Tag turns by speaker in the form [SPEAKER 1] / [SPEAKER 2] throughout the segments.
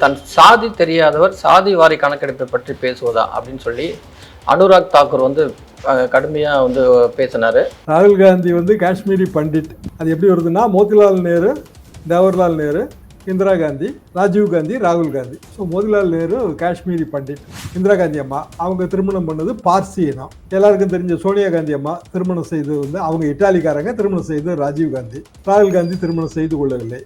[SPEAKER 1] தன் சாதி தெரியாதவர் சாதி வாரி கணக்கெடுப்பை பற்றி பேசுவதா அப்படின்னு சொல்லி அனுராக் தாக்கூர் வந்து கடுமையாக வந்து பேசினார்.
[SPEAKER 2] ராகுல் காந்தி வந்து காஷ்மீரி பண்டிட். அது எப்படி வருதுன்னா மோதிலால் நேரு ஜவஹர்லால் நேரு இந்திரா காந்தி ராஜீவ் காந்தி ராகுல் காந்தி. ஸோ மோதிலால் நேரு காஷ்மீரி பண்டிட். இந்திரா காந்தி அம்மா அவங்க திருமணம் பண்ணது பார்சி இனம் எல்லாருக்கும் தெரிஞ்ச சோனியா காந்தி அம்மா திருமணம் செய்து வந்து அவங்க இட்டாலிக்காரங்க திருமணம் செய்து ராஜீவ் காந்தி. ராகுல் காந்தி திருமணம் செய்து கொள்ளவில்லை.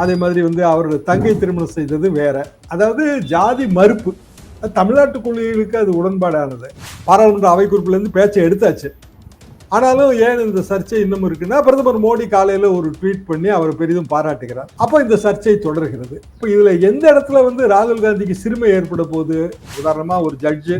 [SPEAKER 2] அதே மாதிரி வந்து அவரோட தங்கை திருமணம் செய்தது வேற. அதாவது ஜாதி மறுப்பு. தமிழ்நாட்டு கொள்கைகளுக்கு அது உடன்பாடானது. பாராளுமன்ற அவை குறிப்பிலேருந்து பேச்சை எடுத்தாச்சு. ஆனாலும் ஏன் இந்த சர்ச்சை இன்னும் இருக்குன்னா பிரதமர் மோடி காலையில் ஒரு ட்வீட் பண்ணி அவர் பெரிதும் பாராட்டுகிறார். அப்போ இந்த சர்ச்சை தொடர்கிறது. இப்போ இதில் எந்த இடத்துல வந்து ராகுல் காந்திக்கு சிறுமை ஏற்பட போகுது? உதாரணமாக ஒரு ஜட்ஜு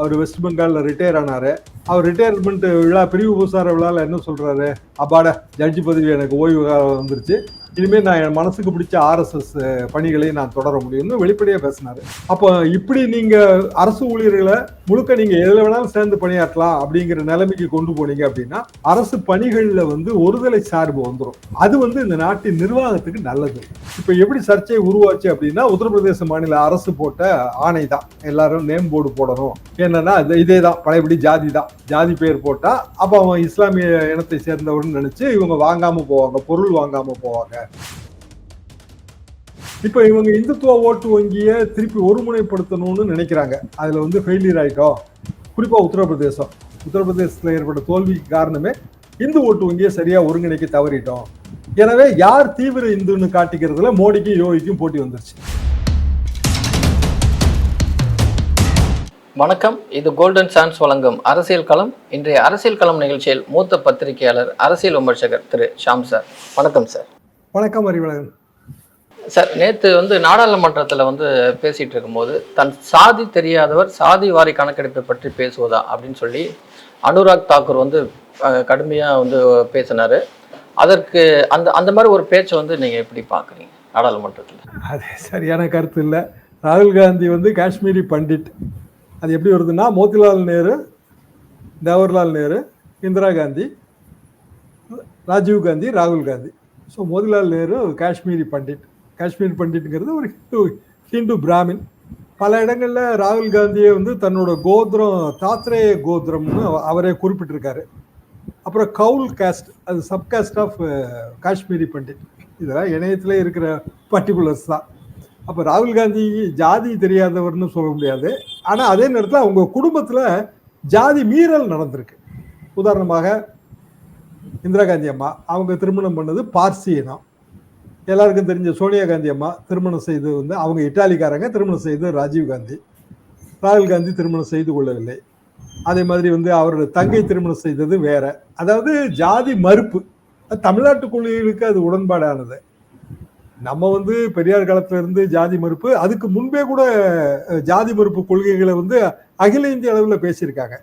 [SPEAKER 2] அவர் வெஸ்ட் பெங்காலில் ரிட்டையர் ஆனார். அவர் ரிட்டையர்மெண்ட் விழா பிரிவு பூசார விழாவில் என்ன சொல்கிறாரு அப்பாடா ஜட்ஜி பதவி எனக்கு ஓய்வு காலம் வந்துருச்சு. இனிமேல் நான் என் மனசுக்கு பிடிச்ச ஆர்எஸ்எஸ் பணிகளை நான் தொடர முடியும்னு வெளிப்படையாக பேசினார். அப்போ இப்படி நீங்கள் அரசு ஊழியர்களை முழுக்க நீங்கள் எதில் வேணாலும் சேர்ந்து பணியாற்றலாம் அப்படிங்கிற நிலைமைக்கு கொண்டு போனீங்க அப்படின்னா அரசு பணிகளில் வந்து ஒருதலை சார்பு வந்துடும் அது வந்து இந்த நாட்டின் நிர்வாகத்துக்கு நல்லது. இப்போ எப்படி சர்ச்சை உருவாச்சு அப்படின்னா உத்தரப்பிரதேச மாநில அரசு போட்ட ஆணை தான். எல்லாரும் நேம் போர்டு போடணும். என்னன்னா இது- இதே தான். பழையபடி ஜாதி தான். ஜாதி பெயர் போட்டால் அப்போ அவன் இஸ்லாமிய இனத்தை சேர்ந்தவர்னு நினச்சி இவங்க வாங்காமல் போவாங்க பொருள் வாங்காமல் போவாங்க. இப்போ இவங்க இந்துத்துவ ஓட்டு வங்கியை திருப்பி ஒருமுனைப்படுத்தணும்னு நினைக்கிறாங்க. அதுல வந்து ஃபெயிலியர் ஆயிட்டோம் குறிப்பா உத்தரப்பிரதேசம். உத்தரப்பிரதேசத்துல ஏற்பட்ட தோல்விக்கு காரணமே இந்து ஓட்டு வங்கியை சரியா ஒருங்கிணைக்க தவறிட்டோம். எனவே யார் தீவிர இந்துன்னு காட்டிக்கிறதுல மோடிக்கும் யோகிக்கும் போட்டி வந்துருச்சு.
[SPEAKER 1] வணக்கம். இது கோல்டன் சான்ஸ் வழங்கும் அரசியல் களம். இன்றைய அரசியல் களம் நிகழ்ச்சியில் மூத்த பத்திரிகையாளர் அரசியல் விமர்சகர் திரு ஷாம் சார். வணக்கம் சார்.
[SPEAKER 2] வணக்கம் அறிவழகன்.
[SPEAKER 1] சார் நேற்று வந்து நாடாளுமன்றத்தில் வந்து பேசிட்டு இருக்கும்போது தன் சாதி தெரியாதவர் சாதி வாரி கணக்கெடுப்பை பற்றி பேசுவதா அப்படின்னு சொல்லி அனுராக் தாக்கூர் வந்து அஹ், கடுமையா வந்து பேசினாரு. அதற்கு அந்த அந்த மாதிரி ஒரு பேச்சை வந்து நீங்க எப்படி பார்க்குறீங்க நாடாளுமன்றத்தில்?
[SPEAKER 2] அது சரியான கருத்து இல்லை. ராகுல் காந்தி வந்து காஷ்மீரி பண்டிட். அது எப்படி வருதுன்னா மோதிலால் நேரு ஜவஹர்லால் நேரு இந்திரா காந்தி ராஜீவ் காந்தி ராகுல் காந்தி. ஸோ மோதிலால் நேரு காஷ்மீரி பண்டிட் காஷ்மீர் பண்டிட்ங்கிறது ஒரு ஹிந்து ஹிந்து பிராமின் பல இடங்களில் ராகுல் காந்தியை வந்து தன்னோட கோத்திரம் தாத்ரேய கோத்திரம்னு அவ- அவரே குறிப்பிட்டிருக்காரு. அப்புறம் கவுல் காஸ்ட் அது சப்காஸ்ட் ஆஃப் காஷ்மீரி பண்டிட் இதெல்லாம் இணையத்தில் இருக்கிற பர்டிகுலர்ஸ் தான். அப்போ ராகுல் காந்தி ஜாதி தெரியாதவர்னு சொல்ல முடியாது. ஆனால் அதே நேரத்தில் அவங்க குடும்பத்தில் ஜாதி மீறல் நடந்திருக்கு. உதாரணமாக இந்திரா காந்தி அம்மா அவங்க திருமணம் பண்ணது பார்சி இனம். எல்லாருக்கும் தெரிஞ்ச சோனியா காந்தி அம்மா திருமணம் செய்து வந்து அவங்க இட்டாலிக்காரங்க திருமணம் செய்து ராஜீவ் காந்தி. ராகுல் காந்தி திருமணம் செய்து கொள்ளவில்லை. அதே மாதிரி வந்து அவரோட தங்கை திருமணம் செய்தது வேற. அதாவது ஜாதி மறுப்பு. தமிழ்நாட்டு கொள்கைகளுக்கு அது உடன்பாடானது. நம்ம வந்து பெரியார் காலத்துல இருந்து ஜாதி மறுப்பு அதுக்கு முன்பே கூட ஜாதி மறுப்பு கொள்கைகளை வந்து அகில இந்திய அளவில் பேசியிருக்காங்க.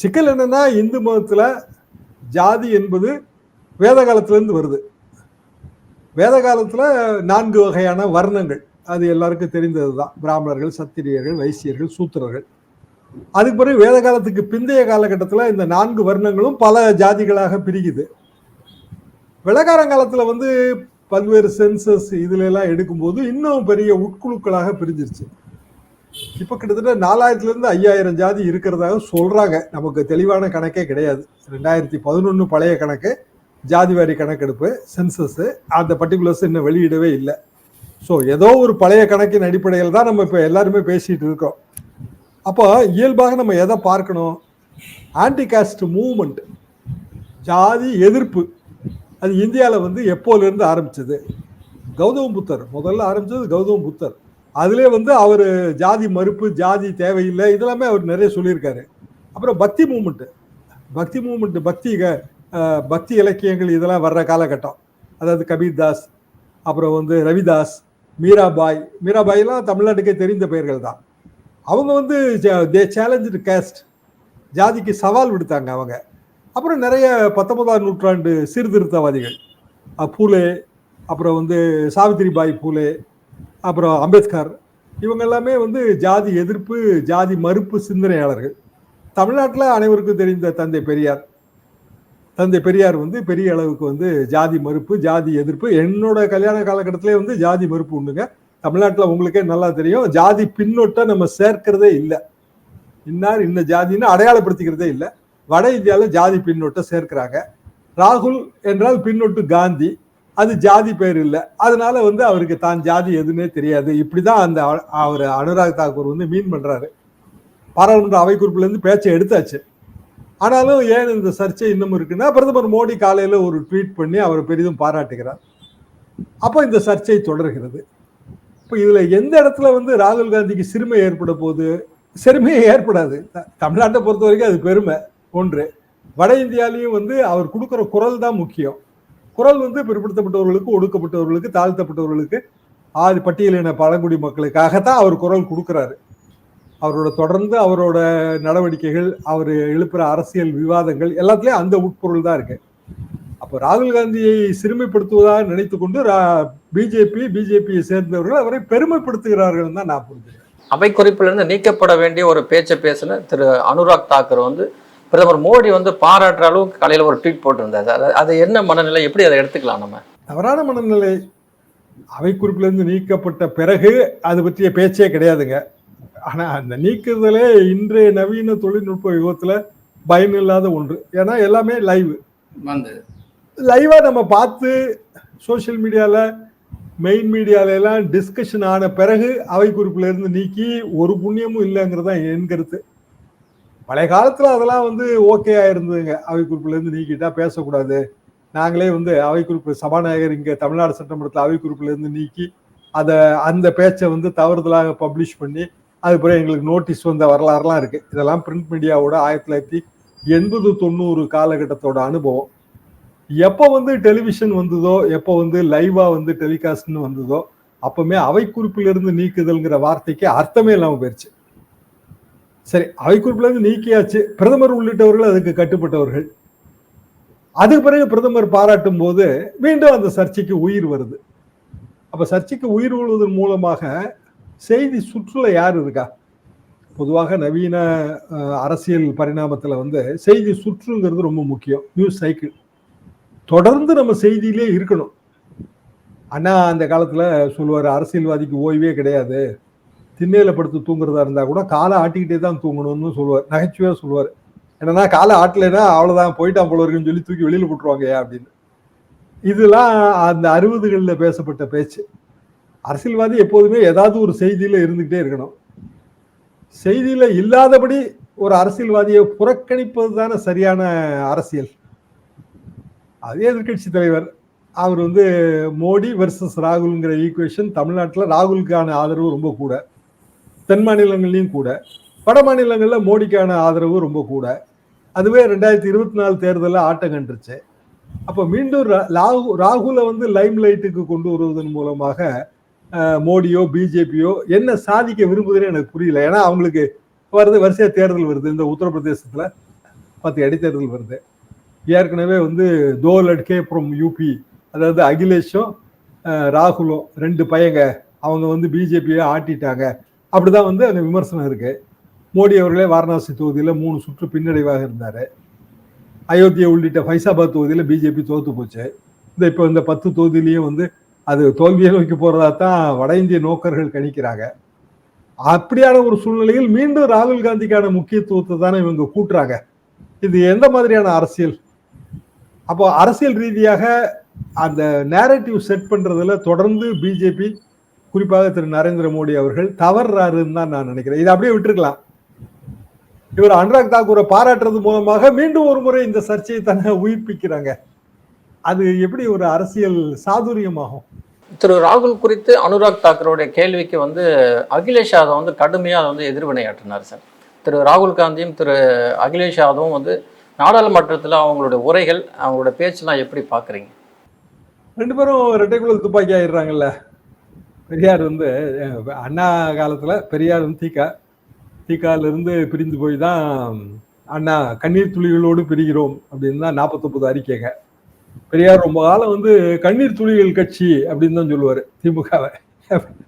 [SPEAKER 2] சிக்கல் என்னன்னா இந்து மதத்துல ஜாதி என்பது வேத காலத்திலேருந்து வருது. வேத காலத்தில் நான்கு வகையான வர்ணங்கள். அது எல்லாருக்கும் தெரிந்தது தான் பிராமணர்கள் சத்திரியர்கள் வைசியர்கள் சூத்திரர்கள். அதுக்கு பிறகு வேத காலத்துக்கு பிந்தைய காலகட்டத்தில் இந்த நான்கு வர்ணங்களும் பல ஜாதிகளாக பிரிக்குது வெள்ளக்காரங்காலத்துல வந்து பல்வேறு சென்சஸ் இதுல எல்லாம் எடுக்கும்போது இன்னும் பெரிய உட்குழுக்களாக பிரிஞ்சிருச்சு. இப்ப கிட்டத்தட்ட நாலாயிரத்துல இருந்து ஐயாயிரம் ஜாதி இருக்கிறதாக சொல்றாங்க. நமக்கு தெளிவான கணக்கே கிடையாது. ரெண்டாயிரத்தி பதினொன்னு பழைய கணக்கு ஜாதி வாரி கணக்கெடுப்பு சென்சஸ் அந்த பர்டிகுலர்ஸ் இன்னும் வெளியிடவே இல்லை. ஸோ ஏதோ ஒரு பழைய கணக்கின் அடிப்படையில் தான் நம்ம இப்போ எல்லாருமே பேசிட்டு இருக்கோம். அப்போ இயல்பாக நம்ம எதை பார்க்கணும்? ஆன்டி காஸ்ட் மூவ்மெண்ட் ஜாதி எதிர்ப்பு அது இந்தியாவில் வந்து எப்போலேருந்து ஆரம்பிச்சது? கௌதம புத்தர். முதல்ல ஆரம்பிச்சது கௌதம புத்தர். அதிலே வந்து அவர் ஜாதி மறுப்பு ஜாதி தேவையில்லை இதெல்லாமே அவர் நிறைய சொல்லியிருக்காரு. அப்புறம் பக்தி மூமெண்ட்டு பக்தி மூமெண்ட் பக்தி பக்தி இலக்கியங்கள் இதெல்லாம் வர்ற காலகட்டம். அதாவது கபீர் தாஸ் அப்புறம் வந்து ரவிதாஸ் மீராபாய். மீராபாய்லாம் தமிழ்நாட்டுக்கே தெரிந்த பெயர்கள் தான். அவங்க வந்து தே சேலஞ்சு கேஸ்ட் ஜாதிக்கு சவால் விடுத்தாங்க அவங்க. அப்புறம் நிறைய பத்தொன்பதாம் நூற்றாண்டு சீர்திருத்தவாதிகள். பூலே அப்புறம் வந்து சாவித்திரிபாய் பூலே அப்புறம் அம்பேத்கர். இவங்க எல்லாமே வந்து ஜாதி எதிர்ப்பு ஜாதி மறுப்பு சிந்தனையாளர்கள். தமிழ்நாட்டில் அனைவருக்கும் தெரிந்த தந்தை பெரியார். தந்தை பெரியார் வந்து பெரிய அளவுக்கு வந்து ஜாதி மறுப்பு ஜாதி எதிர்ப்பு. என்னோட கல்யாண காலகட்டத்திலே வந்து ஜாதி மறுப்பு உண்டுங்க. தமிழ்நாட்டில் உங்களுக்கே நல்லா தெரியும். ஜாதி பின்னொட்டை நம்ம சேர்க்கிறதே இல்லை. இன்னார் இன்ன ஜாதின்னு அடையாளப்படுத்திக்கிறதே இல்லை. வட இந்தியாவில் ஜாதி பின்னொட்டை சேர்க்கிறாங்க. ராகுல் என்றால் பின்னொட்டு காந்தி. அது ஜாதி பேர் இல்லை. அதனால வந்து அவருக்கு தான் ஜாதி எதுன்னே தெரியாது. இப்படிதான் அந்த அவர் அனுராக் தாக்கூர் வந்து மீன் பண்றாரு. பாராளுமன்ற அவை குறிப்பிலேருந்து பேச்சை எடுத்தாச்சு. ஆனாலும் ஏன் இந்த சர்ச்சை இன்னும் இருக்குன்னா பிரதமர் மோடி காலையில ஒரு ட்வீட் பண்ணி அவர் பெரிதும் பாராட்டுகிறார். அப்போ இந்த சர்ச்சை தொடர்கிறது. இப்போ இதுல எந்த இடத்துல வந்து ராகுல் காந்திக்கு சிறுமை ஏற்பட போகுது? சிறுமையே ஏற்படாது. த- தமிழ்நாட்டை பொறுத்த வரைக்கும் அது பெருமை. ஒன்று வட இந்தியாலையும் வந்து அவர் கொடுக்குற குரல் தான் முக்கியம். குரல் வந்து பிற்படுத்தப்பட்டவர்களுக்கு ஒடுக்கப்பட்டவர்களுக்கு தாழ்த்தப்பட்டவர்களுக்கு ஆதி பட்டியலின பழங்குடி மக்களுக்காகத்தான் அவர் குரல் கொடுக்குறாரு. அவரோட தொடர்ந்து அவரோட நடவடிக்கைகள் அவர் எழுப்புற அரசியல் விவாதங்கள் எல்லாத்துலேயும் அந்த உட்பொருள் தான் இருக்கு. அப்போ ராகுல் காந்தியை சிறுமைப்படுத்துவதாக நினைத்து கொண்டு பிஜேபி பிஜேபியை சேர்ந்தவர்கள் அவரை பெருமைப்படுத்துகிறார்கள் தான் நான் புரிஞ்சுக்கிறேன்.
[SPEAKER 1] அவை குறிப்பிலிருந்து நீக்கப்பட வேண்டிய ஒரு பேச்சை பேசின திரு. அனுராக் தாக்கர் வந்து பிரதமர் மோடி வந்து பாராட்டுற அளவுக்கு காலையில ஒரு ட்வீட் போட்டிருந்தாரு. அது அது என்ன மனநிலை? எப்படி அதை எடுத்துக்கலாம் நம்ம?
[SPEAKER 2] தவறான மனநிலை. அவை குறிப்பிலிருந்து நீக்கப்பட்ட பிறகு அது பற்றிய பேச்சே கிடையாதுங்க. ஆனா அந்த நீக்குதலே இன்றைய நவீன தொழில்நுட்ப யுகத்துல பயனில்லாத ஒன்று. ஏன்னா எல்லாமே லைவ்
[SPEAKER 1] வந்து.
[SPEAKER 2] லைவா நம்ம பார்த்து சோஷியல் மீடியால மெயின் மீடியால எல்லாம் டிஸ்கஷன் ஆன பிறகு அவை குறிப்புல இருந்து நீக்கி ஒரு புண்ணியமும் இல்லைங்கிறது தான் என் கருத்து. பழைய காலத்துல அதெல்லாம் வந்து ஓகே ஆயிருந்ததுங்க அவை குறிப்புல இருந்து நீக்கிட்டா பேசக்கூடாது. நாங்களே வந்து அவை குறிப்பு சபாநாயகர் இங்க தமிழ்நாடு சட்டமன்றத்தில் அவை குறிப்புல இருந்து நீக்கி அதை அந்த பேச்சை வந்து தவறுதலாக பப்ளிஷ் பண்ணி அதுக்கப்புறம் எங்களுக்கு நோட்டீஸ் வந்த வரலாறுலாம் இருக்கு. இதெல்லாம் பிரிண்ட் மீடியாவோட ஆயிரத்தி தொள்ளாயிரத்தி எண்பது தொண்ணூறு காலகட்டத்தோட அனுபவம். எப்போ வந்து டெலிவிஷன் வந்ததோ எப்போ வந்து லைவா வந்து டெலிகாஸ்ட்னு வந்ததோ அப்பவுமே அவை குறிப்பிலிருந்து நீக்குதல்ங்கிற வார்த்தைக்கு அர்த்தமே இல்லாமல் போயிடுச்சு சரி அவை குறிப்பிலிருந்து நீக்கியாச்சு. பிரதமர் உள்ளிட்டவர்கள் அதுக்கு கட்டுப்பட்டவர்கள். அதுக்கு பிறகு பிரதமர் பாராட்டும் போது மீண்டும் அந்த சர்ச்சைக்கு உயிர் வருது. அப்ப சர்ச்சைக்கு உயிர் உழுவதன் மூலமாக செய்தி சுற்றுல யார் இருக்கா? பொதுவாக நவீன அரசியல் பரிணாமத்தில் வந்து செய்தி சுற்றுங்கிறது ரொம்ப முக்கியம். நியூஸ் சைக்கிள் தொடர்ந்து நம்ம செய்தியிலே இருக்கணும். அண்ணா அந்த காலத்தில் சொல்லுவார் அரசியல்வாதிக்கு ஓய்வே கிடையாது. திண்ணையில் படுத்து தூங்குறதா இருந்தால் கூட காலை ஆட்டிக்கிட்டே தான் தூங்கணும்னு சொல்லுவார். நகைச்சுவையாக சொல்லுவார். என்னன்னா காலை ஆட்டலைன்னா அவ்வளோதான் போயிட்டான் போல இருக்குன்னு சொல்லி தூக்கி வெளியில் போட்டுருவாங்க அப்படின்னு. இதெல்லாம் அந்த அறுபதுகளில் பேசப்பட்ட பேச்சு. அரசியல்வாதி எப்போதுமே ஏதாவது ஒரு செய்தியில் இருந்துக்கிட்டே இருக்கணும். செய்தியில் இல்லாதபடி ஒரு அரசியல்வாதியை புறக்கணிப்பது தானே சரியான அரசியல். அதே எதிர்கட்சி தலைவர் அவர் வந்து மோடி வெர்சஸ் ராகுல்ங்கிற ஈக்குவேஷன் தமிழ்நாட்டில் ராகுலுக்கான ஆதரவு ரொம்ப கூட. தென் மாநிலங்கள்லையும் கூட. வட மாநிலங்களில் மோடிக்கான ஆதரவு ரொம்ப கூட. அதுவே ரெண்டாயிரத்தி இருபத்தி நாலு தேர்தலில் ஆட்டம் கண்டுருச்சு. அப்போ மீண்டும் ரா- ராகு ராகுலை வந்து லைம் லைட்டுக்கு கொண்டு வருவதன் மூலமாக மோடியோ பிஜேபியோ என்ன சாதிக்க விரும்புதுன்னு எனக்கு புரியல. ஏன்னா அவங்களுக்கு வருது வரிசையாக தேர்தல் வருது. இந்த உத்தரப்பிரதேசத்தில் பத்து இடைத்தேர்தல் வருது. ஏற்கனவே வந்து தோ லட்கே ஃப்ரம் யூபி அதாவது அகிலேஷும் ராகுலும் ரெண்டு பையங்க அவங்க வந்து பிஜேபியை ஆட்டிட்டாங்க. அப்படிதான் வந்து அந்த விமர்சனம் இருக்கு. மோடி அவர்களே வாரணாசி தொகுதியில் மூணு சுற்று பின்னடைவாக இருந்தார். அயோத்தியா உள்ளிட்ட ஃபைசாபாத் தொகுதியில் பிஜேபி தோத்து போச்சு. இந்த இப்போ இந்த பத்து தொகுதியிலையும் வந்து அது தோல்வியை நோக்கி போகிறதா தான் வட இந்திய நோக்கர்கள் கணிக்கிறாங்க. அப்படியான ஒரு சூழ்நிலையில் மீண்டும் ராகுல் காந்திக்கான முக்கியத்துவத்தை தானே இவங்க கூட்டுறாங்க. இது எந்த மாதிரியான அரசியல்? அப்போ அரசியல் ரீதியாக அந்த நேரட்டிவ் செட் பண்ணுறதுல தொடர்ந்து பிஜேபி குறிப்பாக திரு நரேந்திர மோடி அவர்கள் தவறுறாருன்னு தான் நான் நினைக்கிறேன். இதை அப்படியே விட்டுருக்கலாம். இவர் அனுராக் தாக்கூரை பாராட்டுறது மூலமாக மீண்டும் ஒரு முறை இந்த சர்ச்சையை தானே உயிர்ப்பிக்கிறாங்க. அது எப்படி ஒரு அரசியல் சாதுரியமாகும்?
[SPEAKER 1] திரு ராகுல் குறித்து அனுராக் தாக்கருடைய கேள்விக்கு வந்து அகிலேஷ் யாதவ் வந்து கடுமையாக வந்து எதிர்வினையாற்றினார் சார். திரு ராகுல் காந்தியும் திரு அகிலேஷ் யாதவும் வந்து நாடாளுமன்றத்தில் அவங்களுடைய உரைகள் அவங்களோட பேச்செல்லாம் எப்படி பார்க்குறீங்க
[SPEAKER 2] ரெண்டு பேரும் ரெட்டைக்குழல் துப்பாக்கி ஆயிடுறாங்கல்ல. பெரியார் வந்து அண்ணா காலத்துல பெரியார் வந்து தீக்கா தீகால இருந்து பிரிந்து போய் தான் அண்ணா கண்ணீர் துளிகளோடு பிரிகிறோம் அப்படின்னு தான் நாற்பத்தொன்பது அறிக்கைங்க. பெரியார் ரொம்ப காலம் வந்து கண்ணீர் துளிகள் கட்சி அப்படின்னு தான் சொல்லுவார் திமுகவை.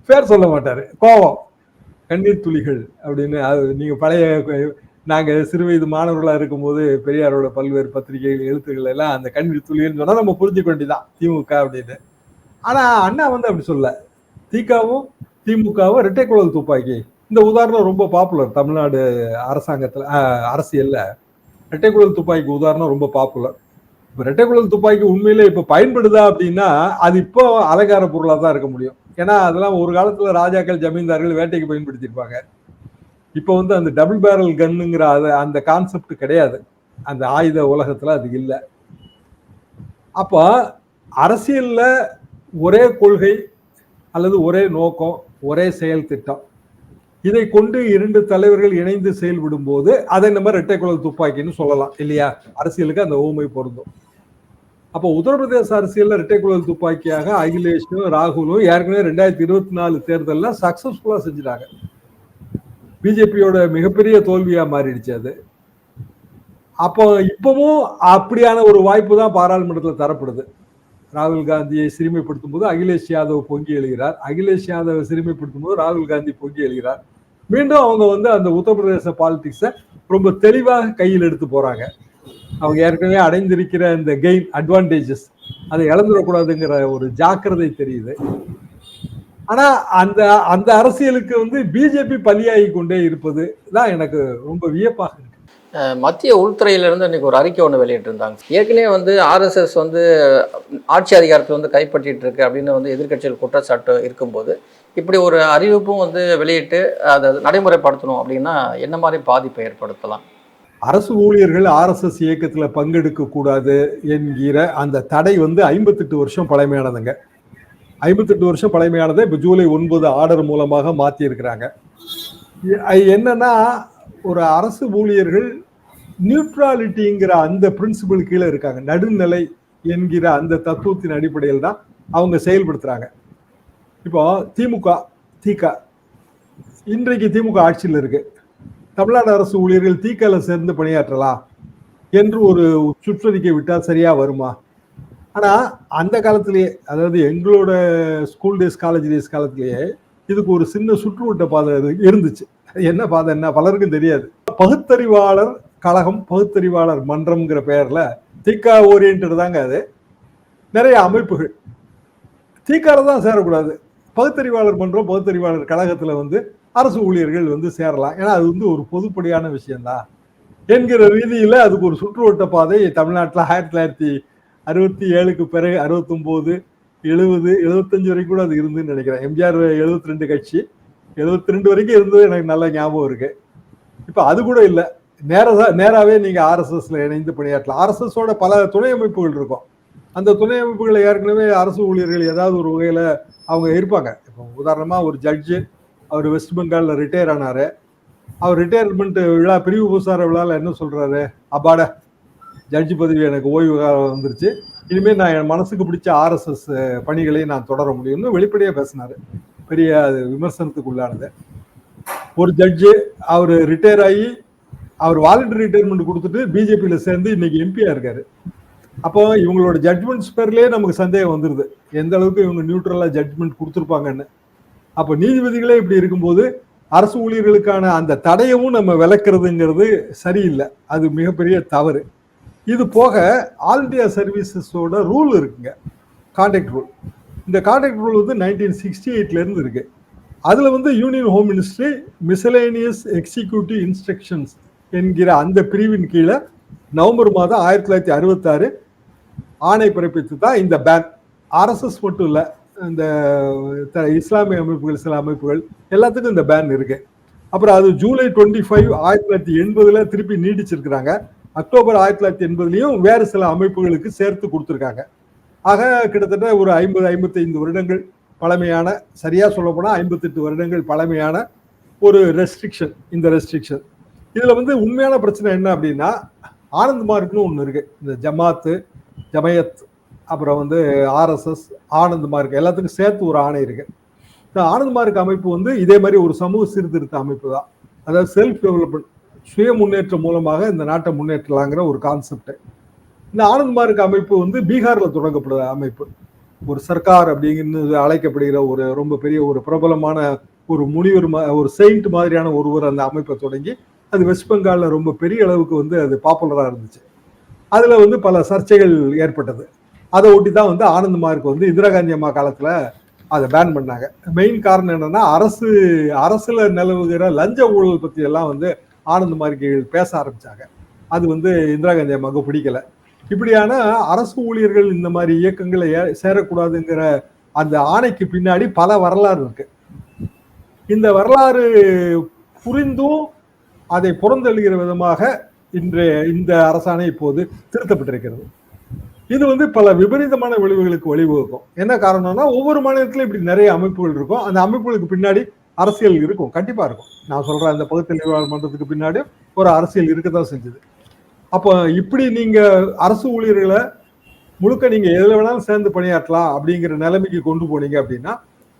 [SPEAKER 2] பேர் சொல்ல மாட்டார் கோவம். கண்ணீர் துளிகள் அப்படின்னு அது நீங்கள் பழைய நாங்கள் சிறு வயது மாணவர்களாக இருக்கும்போது பெரியாரோட பல்வேறு பத்திரிகைகள் எழுத்துக்கள் எல்லாம் அந்த கண்ணீர் துளிகள்னு சொன்னால் நம்ம புரிஞ்சுக்க வேண்டியதான் திமுக அப்படின்னு. ஆனால் அண்ணா வந்து அப்படி சொல்லலை. திகாவும் திமுகவும் ரெட்டை குழல் துப்பாக்கி. இந்த உதாரணம் ரொம்ப பாப்புலர் தமிழ்நாடு அரசாங்கத்தில் அரசியலில். ரெட்டை குழல் துப்பாக்கி உதாரணம் ரொம்ப பாப்புலர் இப்போ ரெட்டை குழல் துப்பாக்கி உண்மையிலே இப்போ பயன்படுதா அப்படின்னா அது இப்போ அலங்கார பொருளாக தான் இருக்க முடியும். ஏன்னா அதெல்லாம் ஒரு காலத்தில் ராஜாக்கள் ஜமீன்தார்கள் வேட்டைக்கு பயன்படுத்தியிருப்பாங்க. இப்போ வந்து அந்த டபுள் பேரல் கன்னுங்கிற அது அந்த கான்செப்ட் கிடையாது. அந்த ஆயுத உலகத்தில் அது இல்லை. அப்போ அரசியலில் ஒரே கொள்கை அல்லது ஒரே நோக்கம் ஒரே செயல் திட்டம். இதை கொண்டு இரண்டு தலைவர்கள் இணைந்து செயல்படும் போது அதை நம்ம இரட்டை குழல் துப்பாக்கின்னு சொல்லலாம் இல்லையா? அரசியலுக்கு அந்த ஊமை பொருந்தும். அப்போ உத்தரப்பிரதேச அரசியலில் இரட்டை குழல் துப்பாக்கியாக அகிலேஷும் ராகுலும் ஏற்கனவே ரெண்டாயிரத்தி இருபத்தி நாலு தேர்தலில் சக்சஸ்ஃபுல்லாக செஞ்சுட்டாங்க. பிஜேபியோட மிகப்பெரிய தோல்வியாக மாறிடுச்சு அது. அப்போ இப்பவும் அப்படியான ஒரு வாய்ப்பு தான் பாராளுமன்றத்தில் தரப்படுது. ராகுல் காந்தியை சிறுமைப்படுத்தும் போது அகிலேஷ் யாதவ் பொங்கி எழுகிறார். அகிலேஷ் யாதவை சிறுமைப்படுத்தும் போது ராகுல் காந்தி பொங்கி எழுகிறார். மீண்டும் அவங்க வந்து அந்த உத்தரப்பிரதேச பாலிடிக்ஸை ரொம்ப தெளிவாக கையில் எடுத்து போறாங்க. அவங்க ஏற்கனவே அடைந்திருக்கிற இந்த கெயின் அட்வான்டேஜஸ் அதை இழந்துடக்கூடாதுங்கிற ஒரு ஜாக்கிரதை தெரியுது. ஆனா அந்த அந்த அரசியலுக்கு வந்து பிஜேபி பலியாகி கொண்டே இருப்பது தான் எனக்கு ரொம்ப வியப்பாக இருக்கு.
[SPEAKER 1] மத்திய உள்துறையிலிருந்து இன்றைக்கி இன்னைக்கு ஒரு அறிக்கை ஒன்று வெளியிட்டிருந்தாங்க. ஏற்கனவே வந்து ஆர்எஸ்எஸ் வந்து ஆட்சி அதிகாரத்தை வந்து கைப்பற்றிட்டு இருக்கு அப்படின்னு வந்து எதிர்க்கட்சிகள் குற்றச்சாட்டு இருக்கும்போது இப்படி ஒரு அறிவிப்பும் வந்து வெளியிட்டு அதை நடைமுறைப்படுத்தணும் அப்படின்னா என்ன மாதிரி பாதிப்பை ஏற்படுத்தலாம்?
[SPEAKER 2] அரசு ஊழியர்கள் ஆர்எஸ்எஸ் இயக்கத்தில் பங்கெடுக்கக்கூடாது என்கிற அந்த தடை வந்து ஐம்பத்தெட்டு வருஷம் பழமையானதுங்க. ஐம்பத்தெட்டு வருஷம் பழமையானதை இப்போ ஜூலை ஒன்பது ஆர்டர் மூலமாக மாற்றியிருக்கிறாங்க என்னன்னா ஒரு அரசு ஊழியர்கள் நியூட்ராலிட்டிங்கிற அந்த பிரின்சிபல் கீழே இருக்காங்க. நடுநிலை என்கிற அந்த தத்துவத்தின் அடிப்படையில் தான் அவங்க செயல்படுத்துறாங்க. இப்போ திமுக திக. இன்றைக்கு திமுக ஆட்சியில் இருக்கு. தமிழ்நாடு அரசு ஊழியர்கள் தீக்கல சேர்ந்து பணியாற்றலாம் என்று ஒரு சுற்றறிக்கை விட்டால் சரியா வருமா? ஆனா அந்த காலத்திலேயே அதாவது எங்களோட ஸ்கூல் டேஸ் காலேஜ் டேஸ் காலத்திலேயே இதுக்கு ஒரு சின்ன சுற்றுவட்ட பாதை இருந்துச்சு. என்ன பாதை என்ன? பலருக்கும் தெரியாது. பகுத்தறிவாளர் கழகம் பகுத்தறிவாளர் மன்றம்ங்கிற பெயரில் திக்கா ஓரியன்ட் தாங்க அது. நிறைய அமைப்புகள். தீக்கார தான் சேரக்கூடாது. பகுத்தறிவாளர் மன்றம் பகுத்தறிவாளர் கழகத்தில் வந்து அரசு ஊழியர்கள் வந்து சேரலாம். ஏன்னா அது வந்து ஒரு பொதுப்படியான விஷயம்தான். என்கிற ரீதியில் அதுக்கு ஒரு சுற்றுவட்ட பாதை தமிழ்நாட்டில் ஆயிரத்தி தொள்ளாயிரத்தி அறுபத்தி ஏழுக்கு பிறகு அறுபத்தொம்போது எழுபது எழுபத்தஞ்சு வரைக்கும் கூட அது இருந்துன்னு நினைக்கிறேன். எம்ஜிஆர் எழுபத்தி ரெண்டு கட்சி. எழுபத்தி ரெண்டு வரைக்கும் இருந்தது எனக்கு நல்ல ஞாபகம் இருக்கு. இப்போ அது கூட இல்லை. நேரா நேராகவே நீங்கள் ஆர்எஸ்எஸ்ல இணைந்து பணியாற்றலாம். ஆர்எஸ்எஸோட பல துணை அமைப்புகள் இருக்கும். அந்த துணை அமைப்புகளை ஏற்கனவே அரசு ஊழியர்கள் ஏதாவது ஒரு வகையில் அவங்க இருப்பாங்க. இப்போ உதாரணமாக ஒரு ஜட்ஜு அவர் வெஸ்ட் பெங்காலில் ரிட்டையர் ஆனாரு. அவர் ரிட்டையர்மெண்ட் விழா பிரிவு உபசார விழாவில் என்ன சொல்கிறாரு அப்பாட ஜட்ஜி பதவி எனக்கு ஓய்வு காலம் வந்துருச்சு. இனிமேல் நான் என் மனசுக்கு பிடிச்ச ஆர்எஸ்எஸ் பணிகளை நான் தொடர முடியும்னு வெளிப்படையாக பேசினார். பெரிய அது விமர்சனத்துக்கு உள்ளானது ஒரு ஜட்ஜு அவர் ரிட்டையர் ஆகி அவர் வாலண்டரி ரிட்டையர்மெண்ட் கொடுத்துட்டு பிஜேபியில் சேர்ந்து இன்னைக்கு எம்பியாக இருக்காரு. அப்போ இவங்களோட ஜட்மெண்ட்ஸ் பேர்லயே நமக்கு சந்தேகம் வந்துடுது எந்த அளவுக்கு இவங்க நியூட்ரலாக ஜட்மெண்ட் கொடுத்துருப்பாங்கன்னு. அப்போ நீதிபதிகளே இப்படி இருக்கும்போது அரசு ஊழியர்களுக்கான அந்த தடையவும் நம்ம விளக்குறதுங்கிறது சரியில்லை. அது மிகப்பெரிய தவறு. இது போக ஆல் இண்டியா சர்வீசஸோட ரூல் இருக்குங்க. கான்டாக்ட் ரூல் இந்த கான்ட்ராக்ட் ரூல் வந்து நைன்டீன் சிக்ஸ்டி எயிட்லேருந்து இருக்கு. அதில் வந்து Union Home Ministry miscellaneous executive instructions என்கிற அந்த பிரிவின் கீழே நவம்பர் மாதம் ஆயிரத்தி தொள்ளாயிரத்தி அறுபத்தாறு ஆணை பிறப்பித்து தான் இந்த பேன் ஆர்எஸ்எஸ் மட்டும் இல்லை இந்த த- இஸ்லாமிய அமைப்புகள் சில அமைப்புகள் எல்லாத்துக்கும் இந்த பேன் இருக்கு. அப்புறம் அது ஜூலை டுவெண்ட்டி ஃபைவ் ஆயிரத்தி தொள்ளாயிரத்தி எண்பதுல திருப்பி நீடிச்சிருக்கிறாங்க. அக்டோபர் ஆயிரத்தி தொள்ளாயிரத்தி எண்பதுலையும் வேறு சில அமைப்புகளுக்கு சேர்த்து கொடுத்துருக்காங்க. ஆக கிட்டத்தட்ட ஒரு ஐம்பது ஐம்பத்தைந்து வருடங்கள் பழமையான சரியாக சொல்ல ஐம்பத்தெட்டு வருடங்கள் பழமையான ஒரு ரெஸ்ட்ரிக்ஷன் இந்த ரெஸ்ட்ரிக்ஷன் இதில் வந்து உண்மையான பிரச்சனை என்ன அப்படின்னா ஆனந்த் மார்க்னு ஒன்று இருக்குது இந்த ஜமாத்து ஜமயத் அப்புறம் வந்து ஆர்எஸ்எஸ் ஆனந்த் மார்க் எல்லாத்துக்கும் சேர்த்து ஒரு ஆணை இருக்கு. இந்த ஆனந்த் மார்க் அமைப்பு வந்து இதே மாதிரி ஒரு சமூக சீர்திருத்த அமைப்பு தான். அதாவது செல்ஃப் டெவலப்மெண்ட் சுய முன்னேற்றம் மூலமாக இந்த நாட்டை முன்னேற்றலாங்கிற ஒரு கான்செப்ட் இந்த ஆனந்த் மார்க் அமைப்பு வந்து பீகார்ல தொடங்கப்படுற அமைப்பு. ஒரு சர்க்கார் அப்படிங்கிறது அழைக்கப்படுகிற ஒரு ரொம்ப பெரிய ஒரு பிரபலமான ஒரு முனிவர் மா- ஒரு செயின்ட் மாதிரியான ஒருவர் அந்த அமைப்பை தொடங்கி அது வெஸ்ட் பெங்காலில் ரொம்ப பெரிய அளவுக்கு வந்து அது பாப்புலராக இருந்துச்சு. அதில் வந்து பல சர்ச்சைகள் ஏற்பட்டது. அதை ஒட்டி தான் வந்து ஆனந்த் மார்க் வந்து இந்திரா காந்தி அம்மா காலத்தில் அதை பேன் பண்ணாங்க. மெயின் காரணம் என்னன்னா அரசு அரசுல நிலவுகிற லஞ்ச ஊழல் பற்றியெல்லாம் எல்லாம் வந்து ஆனந்த் மார்க்கிகள் பேச ஆரம்பிச்சாங்க. அது வந்து இந்திரா காந்தி அம்மாவுக்கு பிடிக்கல. இப்படியான அரசு ஊழியர்கள் இந்த மாதிரி இயக்கங்களை சேரக்கூடாதுங்கிற அந்த ஆணைக்கு பின்னாடி பல வரலாறு இருக்கு. இந்த வரலாறு புரிந்தும் அதை புறந்தெழுகிற விதமாக இன்றைய இந்த அரசாணை இப்போது திருத்தப்பட்டிருக்கிறது. இது வந்து பல விபரீதமான விளைவுகளுக்கு வழிவகுக்கும். என்ன காரணம்னா ஒவ்வொரு மாநிலத்திலும் இப்படி நிறைய அமைப்புகள் இருக்கும். அந்த அமைப்புகளுக்கு பின்னாடி அரசியல் இருக்கும். கண்டிப்பா இருக்கும். நான் சொல்றேன் அந்த பகுத்தறிவாளர் மன்றத்துக்கு பின்னாடி ஒரு அரசியல் இருக்கத்தான் செஞ்சது. அப்போ இப்படி நீங்க அரசு ஊழியர்களை முழுக்க நீங்க எதுல வேணாலும் சேர்ந்து பணியாற்றலாம் அப்படிங்கிற நிலைமைக்கு கொண்டு போனீங்க அப்படின்னா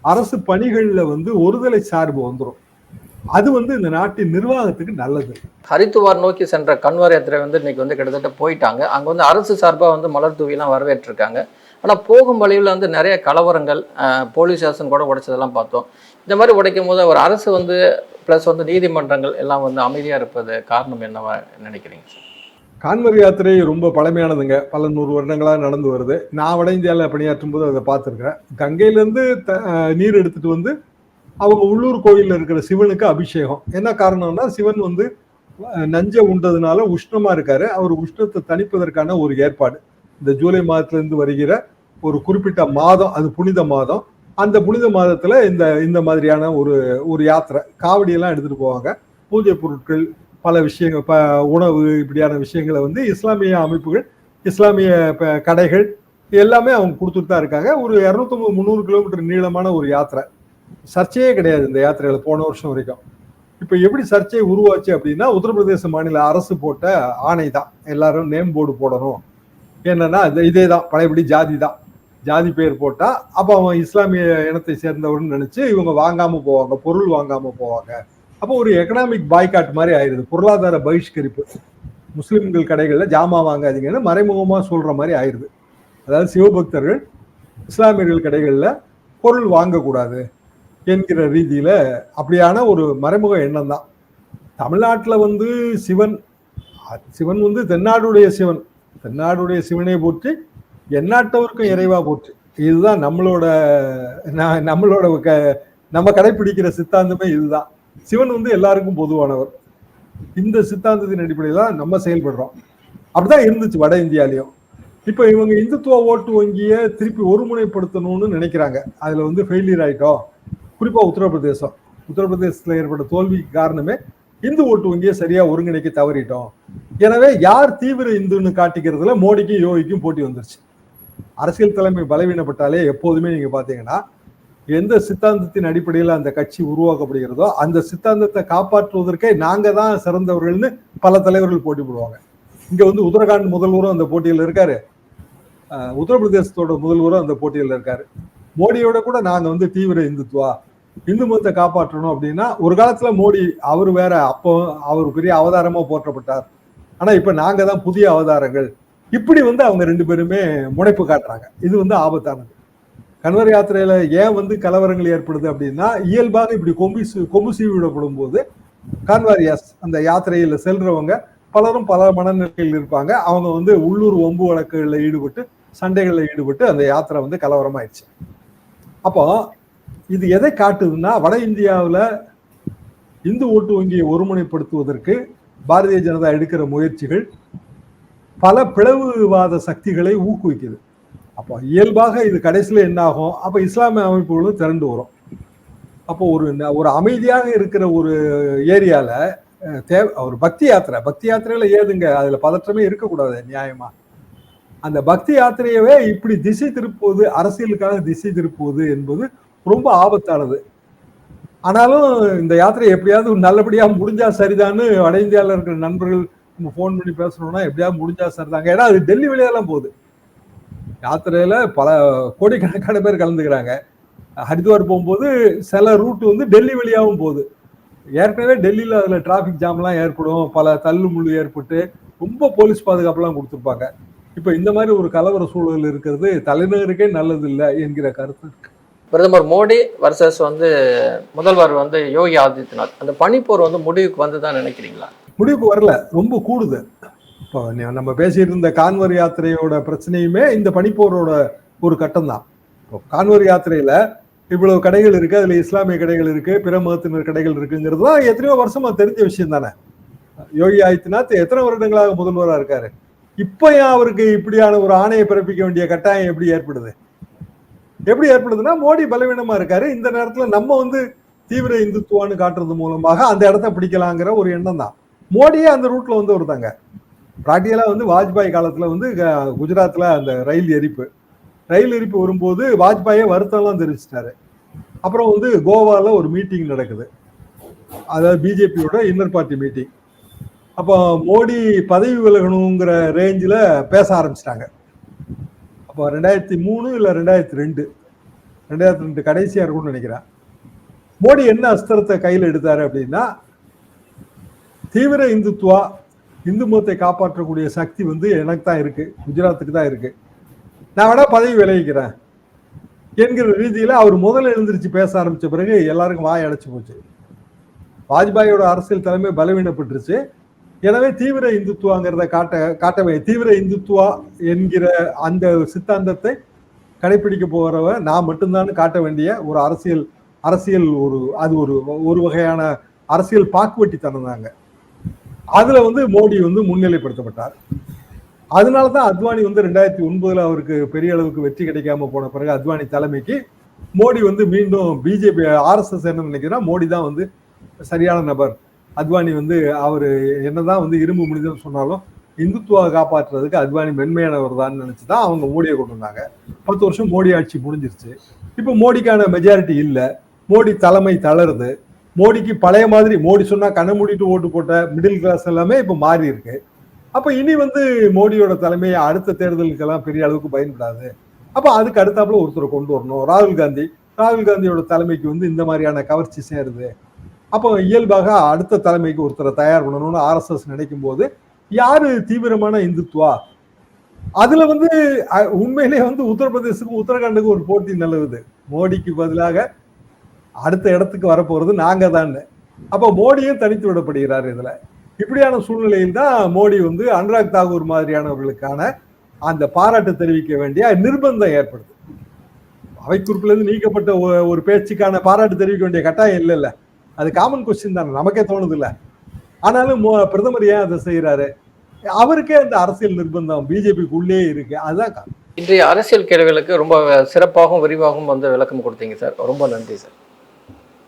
[SPEAKER 2] அரசு பணிகள்ல வந்து ஒருதலை சார்பு வந்துடும் அது வந்து இந்த நாட்டின் நிர்வாகத்துக்கு நல்லது.
[SPEAKER 1] ஹரித்துவார் நோக்கி சென்ற கன்வார் யாத்திரை வந்து இன்னைக்கு வந்து கிட்டத்தட்ட போயிட்டாங்க. அங்க வந்து அரசு சார்பாக வந்து மலர் தூவிலாம் வரவேற்றிருக்காங்க. ஆனால் போகும் வழியில் வந்து நிறைய கலவரங்கள் போலீஸ் ஸ்டேஷன் கூட உடைச்சதெல்லாம் பார்த்தோம். இந்த மாதிரி உடைக்கும் போது ஒரு அரசு வந்து ப்ளஸ் வந்து நீதிமன்றங்கள் எல்லாம் வந்து அமைதியாக இருப்பது காரணம் என்னவா நினைக்கிறீங்க? சார்
[SPEAKER 2] கான்வர் யாத்திரை ரொம்ப பழமையானதுங்க. பல நூறு வருடங்களாக நடந்து வருது. நான் வட இந்தியாவில் பணியாற்றும் போது அதை பார்த்துருக்கிறேன். கங்கையிலேருந்து த நீர் எடுத்துட்டு வந்து அவங்க உள்ளூர் கோயிலில் இருக்கிற சிவனுக்கு அபிஷேகம். என்ன காரணம்னா சிவன் வந்து நஞ்சை உண்டதுனால உஷ்ணமாக இருக்காரு. அவர் உஷ்ணத்தை தணிப்பதற்கான ஒரு ஏற்பாடு. இந்த ஜூலை மாதத்துலேருந்து வருகிற ஒரு குறிப்பிட்ட மாதம் அது புனித மாதம். அந்த புனித மாதத்தில் இந்த இந்த மாதிரியான ஒரு ஒரு யாத்திரை. காவடியெல்லாம் எடுத்துகிட்டு போவாங்க. பூஜை பொருட்கள் பல விஷயங்கள் இப்போ உணவு இப்படியான விஷயங்களை வந்து இஸ்லாமிய அமைப்புகள் இஸ்லாமிய இப்போ கடைகள் எல்லாமே அவங்க கொடுத்துட்டு தான் இருக்காங்க. ஒரு இரநூத்தொம்பது முந்நூறு கிலோமீட்டர் நீளமான ஒரு யாத்திரை. சர்ச்சையே கிடையாது இந்த யாத்திரையில் போன வருஷம் வரைக்கும். இப்போ எப்படி சர்ச்சை உருவாச்சு அப்படின்னா உத்தரப்பிரதேச மாநில அரசு போட்ட ஆணை தான். எல்லாரும் நேம் போர்டு போடணும். என்னன்னா இது- இதே தான் பழையபடி ஜாதி தான். ஜாதி பேர் போட்டால் அப்போ அவன் இஸ்லாமிய இனத்தை சேர்ந்தவர்னு நினச்சி இவங்க வாங்காமல் போவாங்க பொருள் வாங்காமல் போவாங்க. அப்போ ஒரு எக்கனாமிக் பாய்காட் மாதிரி ஆயிருது. பொருளாதார பகிஷ்கரிப்பு. முஸ்லிம்கள் கடைகளில் ஜாமா வாங்காதீங்கன்னு மறைமுகமாக சொல்கிற மாதிரி ஆயிடுது அதாவது சிவபக்தர்கள் இஸ்லாமியர்கள் கடைகளில் பொருள் வாங்கக்கூடாது என்கிற ரீதியில் அப்படியான ஒரு மறைமுக எண்ணம் தான். தமிழ்நாட்டில் வந்து சிவன் சிவன் வந்து தென்னாடுடைய சிவன். தென்னாடுடைய சிவனை போற்றி எந்நாட்டவருக்கும் இறைவா போற்றி. இதுதான் நம்மளோட நம்மளோட க- நம்ம கடைபிடிக்கிற சித்தாந்தமே இதுதான். சிவன் வந்து எல்லாருக்கும் பொதுவானவர். இந்த சித்தாந்தத்தின் அடிப்படையில் தான் நம்ம செயல்படுறோம். அப்படிதான் இருந்துச்சு வட இந்தியாலையும். இப்போ இவங்க இந்துத்துவ ஓட்டு வங்கியை திருப்பி ஒருமுனைப்படுத்தணும்னு நினைக்கிறாங்க. அதில் வந்து ஃபெயிலியர் ஆகிட்டோம் குறிப்பாக உத்தரப்பிரதேசம். உத்தரப்பிரதேசத்தில் ஏற்பட்ட தோல்விக்கு காரணமே இந்து ஓட்டு வங்கியை சரியாக ஒருங்கிணைக்க தவறிட்டோம். எனவே யார் தீவிர இந்துன்னு காட்டிக்கிறதுல மோடிக்கும் யோகிக்கும் போட்டி வந்துருச்சு. அரசியல் தலைமை பலவீனப்பட்டாலே எப்போதுமே நீங்கள் பார்த்தீங்கன்னா எந்த சித்தாந்தத்தின் அடிப்படையில் அந்த கட்சி உருவாக்கப்படுகிறதோ அந்த சித்தாந்தத்தை காப்பாற்றுவதற்கே நாங்க தான் சிறந்தவர்கள்னு பல தலைவர்கள் போட்டி போடுவாங்க. இங்க வந்து உத்தரகாண்ட் முதல்வரும் அந்த போட்டியில் இருக்காரு. உத்தரப்பிரதேசத்தோட முதல்வரும் அந்த போட்டியில் இருக்காரு. மோடியோட கூட நாங்க வந்து தீவிர இந்துத்துவா இந்து மதத்தை காப்பாற்றணும் அப்படின்னா ஒரு காலத்துல மோடி அவர் வேற அப்போ அவர் பெரிய அவதாரமா போற்றப்பட்டார். ஆனா இப்ப நாங்க தான் புதிய அவதாரங்கள். இப்படி வந்து அவங்க ரெண்டு பேருமே முனைப்பு காட்டுறாங்க. இது வந்து ஆபத்தானது. கன்வர் யாத்திரையில ஏன் வந்து கலவரங்கள் ஏற்படுது அப்படின்னா இயல்பாக இப்படி கொம்பு கொம்பு சீவி விடப்படும் போது கான்வாரியாஸ் அந்த யாத்திரையில செல்றவங்க பலரும் பல மனநிலையில் இருப்பாங்க. அவங்க வந்து உள்ளூர் ஒம்பு வழக்குகளில் ஈடுபட்டு சண்டைகளில் ஈடுபட்டு அந்த யாத்திரை வந்து கலவரமாயிடுச்சு. அப்போ இது எதை காட்டுதுன்னா வட இந்தியாவில் இந்து ஓட்டு வங்கியை ஒருமுனைப்படுத்துவதற்கு பாரதிய ஜனதா எடுக்கிற முயற்சிகள் பல பிளவுவாத சக்திகளை ஊக்குவிக்குது. அப்போ இயல்பாக இது கடைசியில் என்ன ஆகும் அப்போ இஸ்லாமிய அமைப்புகளும் திரண்டு வரும். அப்போ ஒரு ஒரு அமைதியாக இருக்கிற ஒரு ஏரியாவில் தேவை தேவ ஒரு பக்தி யாத்திரை. பக்தி யாத்திரையில் ஏதுங்க? அதில் பதற்றமே இருக்கக்கூடாது நியாயமாக அந்த பக்தி யாத்திரையவே இப்படி திசை திருப்புவது அரசியலுக்காக திசை திருப்புவது என்பது ரொம்ப ஆபத்தானது. ஆனாலும் இந்த யாத்திரை எப்படியாவது நல்லபடியாக முடிஞ்சா சரிதான்னு வட இந்தியாவில் இருக்கிற நண்பர்கள் நம்ம ஃபோன் பண்ணி பேசணும்னா எப்படியாவது முடிஞ்சா சரிதாங்க. ஏன்னா அது டெல்லி வழியெல்லாம் போகுது. யாத்திரையில பல கோடிக்கணக்கான பேர் கலந்துக்கிறாங்க. ஹரித்வார் போகும்போது சில ரூட் வந்து டெல்லி வழியாகவும் போகுது. ஏற்கனவே டெல்லியில் அதில் டிராஃபிக் ஜாம்லாம் ஏற்படும். பல தள்ளு முள்ளு ஏற்பட்டு ரொம்ப போலீஸ் பாதுகாப்புலாம் கொடுத்துருப்பாங்க. இப்போ இந்த மாதிரி ஒரு கலவர சூழல் இருக்கிறது தலைநகருக்கே நல்லது இல்லை என்கிற கருத்து இருக்கு.
[SPEAKER 1] பிரதமர் மோடி வர்சஸ் வந்து முதல்வர் வந்து யோகி ஆதித்யநாத். அந்த பனிப்போர் வந்து முடிவுக்கு வந்து தான் நினைக்கிறீங்களா?
[SPEAKER 2] முடிவுக்கு வரல. ரொம்ப கூடுது. இப்போ நம்ம பேசிட்டு இருந்த கான்வர் யாத்திரையோட பிரச்சனையுமே இந்த பனிப்போரோட ஒரு கட்டம் தான் இப்போ கான்வர் யாத்திரையில இவ்வளவு கடைகள் இருக்கு அதுல இஸ்லாமிய கடைகள் இருக்கு பிற மதத்தினர் கடைகள் இருக்குங்கிறது தான் எத்தனையோ வருஷமா தெரிஞ்ச விஷயம் தானே. யோகி ஆதித்யநாத் எத்தனை வருடங்களாக முதல்வராக இருக்காரு? இப்போ ஏன் அவருக்கு இப்படியான ஒரு ஆணையை பிறப்பிக்க வேண்டிய கட்டாயம் எப்படி ஏற்படுது? எப்படி ஏற்படுதுன்னா மோடி பலவீனமா இருக்காரு. இந்த நேரத்துல நம்ம வந்து தீவிர இந்துத்துவான்னு காட்டுறது மூலமாக அந்த இடத்த பிடிக்கலாங்கிற ஒரு எண்ணம் தான் மோடியே அந்த ரூட்ல வந்து ஒருத்தாங்க. பிராக்டிகலா வந்து வாஜ்பாய் காலத்தில் வந்து குஜராத்தில் அந்த ரயில் எரிப்பு. ரயில் எரிப்பு வரும்போது வாஜ்பாயே வருத்தம்லாம் தெரிவிச்சிட்டாரு. அப்புறம் வந்து கோவால ஒரு மீட்டிங் நடக்குது. அதாவது பிஜேபியோட இன்னர் பார்ட்டி மீட்டிங் அப்போ மோடி பதவி விலகணுங்கிற ரேஞ்சில் பேச ஆரம்பிச்சிட்டாங்க. அப்போ ரெண்டாயிரத்தி மூணு இல்லை ரெண்டாயிரத்தி ரெண்டு. ரெண்டாயிரத்தி ரெண்டு கடைசியாக இருக்கும்னு நினைக்கிறேன். மோடி என்ன அஸ்திரத்தை கையில் எடுத்தார் அப்படின்னா தீவிர இந்துத்துவா இந்து மதத்தை காப்பாற்றக்கூடிய சக்தி வந்து எனக்கு தான் இருக்கு. குஜராத்துக்கு தான் இருக்கு. நான் வேணா பதவி விளைவிக்கிறேன் என்கிற ரீதியில அவர் முதல்ல எழுந்திருச்சு பேச ஆரம்பிச்ச பிறகு எல்லாருக்கும் வாய் அடைச்சு போச்சு. வாஜ்பாயோட அரசியல் தலைமை பலவீனப்பட்டுருச்சு. எனவே தீவிர இந்துத்துவாங்கிறத காட்ட காட்டவே தீவிர இந்துத்துவா என்கிற அந்த சித்தாந்தத்தை கடைபிடிக்க போகிறவ நான் மட்டும்தான் காட்ட வேண்டிய ஒரு அரசியல் அரசியல் ஒரு அது ஒரு ஒரு வகையான அரசியல் பாக்குவட்டித்தனம் தாங்க அதுல வந்து மோடி வந்து முன்னிலைப்படுத்தப்பட்டார். அதனால தான் அத்வானி வந்து ரெண்டாயிரத்தி ஒன்பதுல அவருக்கு பெரிய அளவுக்கு வெற்றி கிடைக்காம போன பிறகு அத்வானி தலைமைக்கு மோடி வந்து மீண்டும் பிஜேபி ஆர்எஸ்எஸ் என்ன நினைக்கிறா மோடி தான் வந்து சரியான நபர். அத்வானி வந்து அவர் என்னதான் வந்து இரும்பு மனிதன் சொன்னாலும் இந்துத்துவா காப்பாற்றுறதுக்கு அத்வானி மென்மையானவர் தான் நினைச்சு தான் அவங்க மோடியை கொண்டு வந்தாங்க. பத்து வருஷம் மோடி ஆட்சி முடிஞ்சிருச்சு. இப்போ மோடிக்கான மெஜாரிட்டி இல்லை. மோடி தலைமை தளருது. மோடிக்கு பழைய மாதிரி மோடி சொன்னா கண்ணை மூடிட்டு ஓட்டு போட்ட மிடில் கிளாஸ் எல்லாமே இப்போ மாறி இருக்கு. அப்ப இனி வந்து மோடியோட தலைமையை அடுத்த தேர்தலுக்கெல்லாம் பெரிய அளவுக்கு பயன்படாது. அப்ப அதுக்கு அடுத்தாப்புல ஒருத்தரை கொண்டு வரணும். ராகுல் காந்தி. ராகுல் காந்தியோட தலைமைக்கு வந்து இந்த மாதிரியான கவர்ச்சி சேருது. அப்போ இயல்பாக அடுத்த தலைமைக்கு ஒருத்தரை தயார் பண்ணணும்னு ஆர்எஸ்எஸ் நினைக்கும் போது யாரு தீவிரமான இந்துத்துவா? அதுல வந்து உண்மையிலேயே வந்து உத்தரப்பிரதேசத்துக்கும் உத்தரகாண்டுக்கும் ஒரு போட்டி நிலவுது. மோடிக்கு பதிலாக அடுத்த இடத்துக்கு வரப்போறது நாங்க தான். அப்போ மோடியும் தனித்து விடப்படுகிறார் இதுல. இப்படியான சூழ்நிலையில் தான் மோடி வந்து அனுராக் தாகூர் மாதிரியானவர்களுக்கான அந்த பாராட்டு தெரிவிக்க வேண்டிய நிர்பந்தம் ஏற்படுது. அவை நீக்கப்பட்ட ஒரு பேச்சுக்கான பாராட்டு தெரிவிக்க வேண்டிய கட்டாயம் இல்லை இல்லை அது காமன் கொஸ்டின் தானே. நமக்கே தோணுது இல்லை ஆனாலும் மோ- பிரதமர் ஏன் அதை செய்யறாரு அவருக்கே அந்த அரசியல் நிர்பந்தம் பிஜேபிக்கு உள்ளே இருக்கு. அதுதான்
[SPEAKER 1] இன்றைய அரசியல் கேள்விகளுக்கு ரொம்ப சிறப்பாகவும் விரிவாகவும் வந்து விளக்கம் கொடுத்தீங்க சார். ரொம்ப நன்றி சார்.